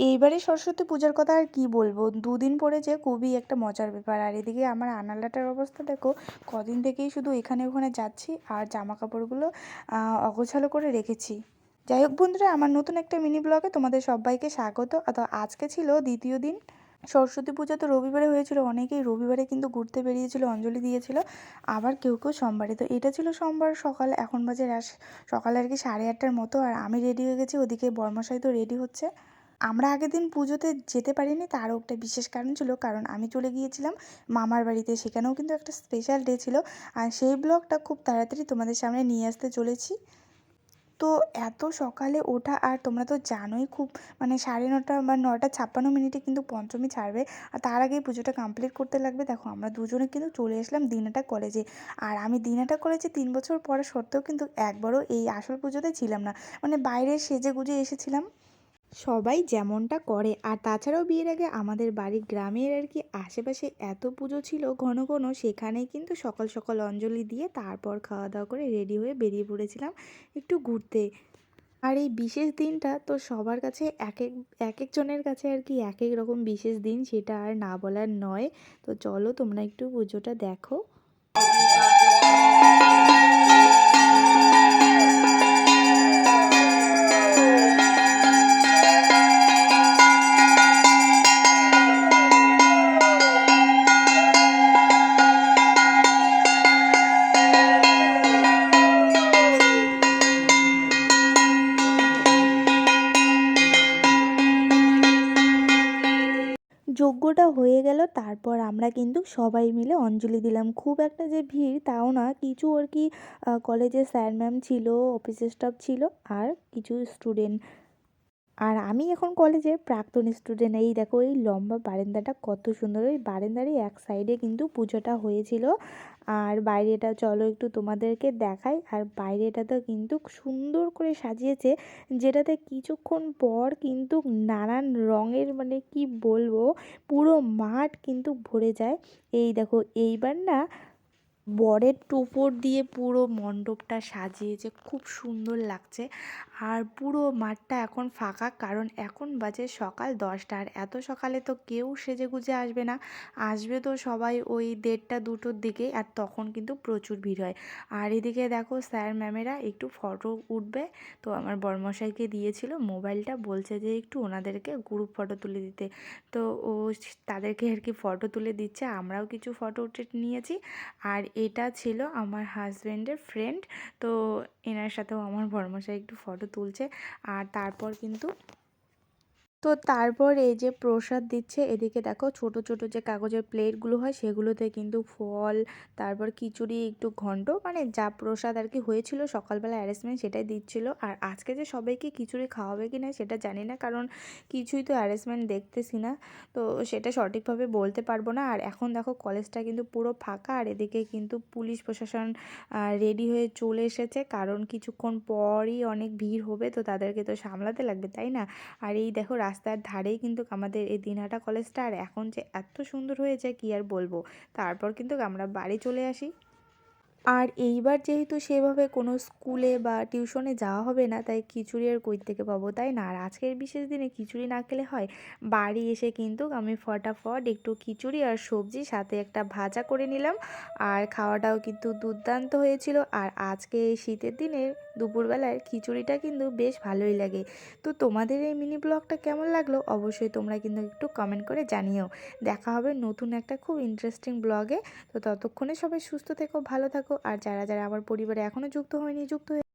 এইবারে সরস্বতী পূজার কথা আর কি বলব? দুদিন পরে যে খুবই একটা মজার ব্যাপার। আর এদিকে আমার আনালাটার অবস্থা দেখো, কদিন থেকেই শুধু এখানে ওখানে যাচ্ছি আর জামা কাপড়গুলো অগোছালো করে রেখেছি। যাই হোক বন্ধুরা, আমার নতুন একটা মিনি ব্লগে তোমাদের সবাইকে স্বাগত। তো আজকে ছিল দ্বিতীয় দিন। সরস্বতী পূজা তো রবিবারে হয়েছিল, অনেকেই রবিবারে কিন্তু ঘুরতে বেরিয়েছিল, অঞ্জলি দিয়েছিল, আবার কেউ কেউ সোমবারে। তো এটা ছিল সোমবার সকাল, এখন বাজে সকালে আর কি সাড়ে আটটার মতো, আর আমি রেডি হয়ে গেছি, ওদিকে বর্মশাই তো রেডি হচ্ছে। আমরা আগের দিন পুজোতে যেতে পারিনি, তারও একটা বিশেষ কারণ ছিল, কারণ আমি চলে গিয়েছিলাম মামার বাড়িতে, সেখানেও কিন্তু একটা স্পেশাল ডে ছিল, আর সেই ব্লগটা খুব তাড়াতাড়ি তোমাদের সামনে নিয়ে আসতে চলেছি। তো এত সকালে ওঠা, আর তোমরা তো জানোই খুব মানে সাড়ে নটা বা নটা ছাপ্পান্ন মিনিটে কিন্তু পঞ্চমী ছাড়বে, আর তার আগেই পুজোটা কমপ্লিট করতে লাগবে। দেখো, আমরা দুজনে কিন্তু চলে আসলাম দিনাটা কলেজে আর আমি দিনাটা কলেজে তিন বছর পরে সত্ত্বেও কিন্তু একবারও এই আসল পুজোতে ছিলাম না মানে বাইরে সেজে গুজে এসেছিলাম। সবাই যেমনটা করে। আর তাছাড়াও বিয়ের আগে আমাদের বাড়ির গ্রামের আর কি আশেপাশে এত পুজো ছিল, ঘন ঘন সেখানে কিন্তু সকাল সকাল অঞ্জলি দিয়ে তারপর খাওয়া দাওয়া করে রেডি হয়ে বেরিয়ে পড়েছিলাম একটু ঘুরতে। আর এই বিশেষ দিনটা তো সবার কাছে এক এক এক একজনের কাছে আর কি এক এক রকম বিশেষ দিন সেটা আর না বলার নয়। তো চলো তোমরা একটু পুজোটা দেখো। যজ্ঞটা হয়ে গেল, তারপর আমরা কিন্তু সবাই মিলে অঞ্জলি দিলাম। খুব একটা যে ভিড় তাও না, কিছু আর কি কলেজে স্যার ম্যাম ছিল অফিসের স্টাফ ছিল, আর কিছু স্টুডেন্ট আর আমি এখন কলেজের প্রাক্তন স্টুডেন্ট এই দেখো, এই লম্বা বারান্দাটা কত সুন্দর, ওই বারান্দারই এক সাইডে কিন্তু পুজোটা হয়েছিল। আর বাইরেটা চলো একটু তোমাদেরকে দেখাই, আর বাইরেটা তো কিন্তু সুন্দর করে সাজিয়েছে, যেটাতে কিছুক্ষণ পর কিন্তু নানান রঙের মানে কি বলব, পুরো মাঠ কিন্তু ভরে যায়। এই দেখো, এইবার না বরের টোপর দিয়ে পুরো মণ্ডপটা সাজিয়েছে খুব সুন্দর লাগছে। আর পুরো মাঠটা এখন ফাঁকা, কারণ এখন বাজে সকাল দশটা। আর এত সকালে তো কেউ সেজে গুজে আসবে না। আসবে তো সবাই ওই দেড়টা দুটোর দিকে, আর তখন কিন্তু প্রচুর ভিড় হয়। আর এদিকে দেখো স্যার ম্যামেরা একটু ফটো উঠবে। তো আমার বরমশাইকে দিয়েছিল, মোবাইলটা বলছে যে একটু ওনাদেরকে গ্রুপ ফটো তুলে দিতে। তো ও তাদেরকে আর কি ফটো তুলে দিচ্ছে, আমরাও কিছু ফটো উঠে নিয়েছি। আর এটা ছিল আমার হাজব্যান্ডের ফ্রেন্ড তো এনার সাথেও আমার বড়মশাই একটু ফটো তুলছে। আর তারপর কিন্তু তো তারপর এই যে প্রসাদ দিচ্ছে, এদিকে দেখো ছোট ছোট যে কাগজের প্লেটগুলো হয় সেগুলোতে কিন্তু ফল, তারপর খিচুড়ি, একটু ঘন্ট মানে যা প্রসাদ আর কি হয়েছিল, সকালবেলা অ্যারেঞ্জমেন্ট সেটাই দিচ্ছিল। আর আজকে যে সবাইকে খিচুড়ি খাওয়াবে কি না সেটা জানি না, কারণ কিছুই তো অ্যারেঞ্জমেন্ট দেখতেছি না। তো সেটা সঠিকভাবে বলতে পারব না। আর এখন দেখো কলেজটা কিন্তু পুরো ফাঁকা, আর এদিকে কিন্তু পুলিশ প্রশাসন রেডি হয়ে চলে এসেছে। কারণ কিছুক্ষণ পরই অনেক ভিড় হবে, তো তাদেরকে তো সামলাতে লাগবে, তাই না? আর এই দেখো রাস্তার ধারেই কিন্তু আমাদের এই দিনহাটা কলেজটা, আর এখন যে এত সুন্দর হয়েছে কি আর বলব? তারপর কিন্তু আমরা বাড়ি চলে আসি। আর এইবার যেহেতু সেভাবে কোনো স্কুলে বা টিউশনে যাওয়া হবে না, তাই খিচুড়ি আর কই থেকে পাবো তাই না? আর আজকের বিশেষ দিনে খিচুড়ি না খেলে হয়? বাড়ি এসে কিন্তু আমি ফটাফট একটু খিচুড়ি আর সবজি সাথে একটা ভাজা করে নিলাম। আর খাওয়াটাও কিন্তু দুর্দান্ত হয়েছিল। আর আজকে এই শীতের দিনে দুপুরবেলার খিচুড়িটা কিন্তু বেশ ভালোই লাগে। তো তোমাদের এই মিনি ব্লগটা কেমন লাগল? অবশ্যই তোমরা কিন্তু একটু কমেন্ট করে জানিও। দেখা হবে নতুন একটা খুব ইন্টারেস্টিং ব্লগে। তো ততক্ষণে সবাই সুস্থ থেকো, ভালো থাকো। আর যারা যারা আমার পরিবারে এখনও যুক্ত হয়নি যুক্ত হয়ে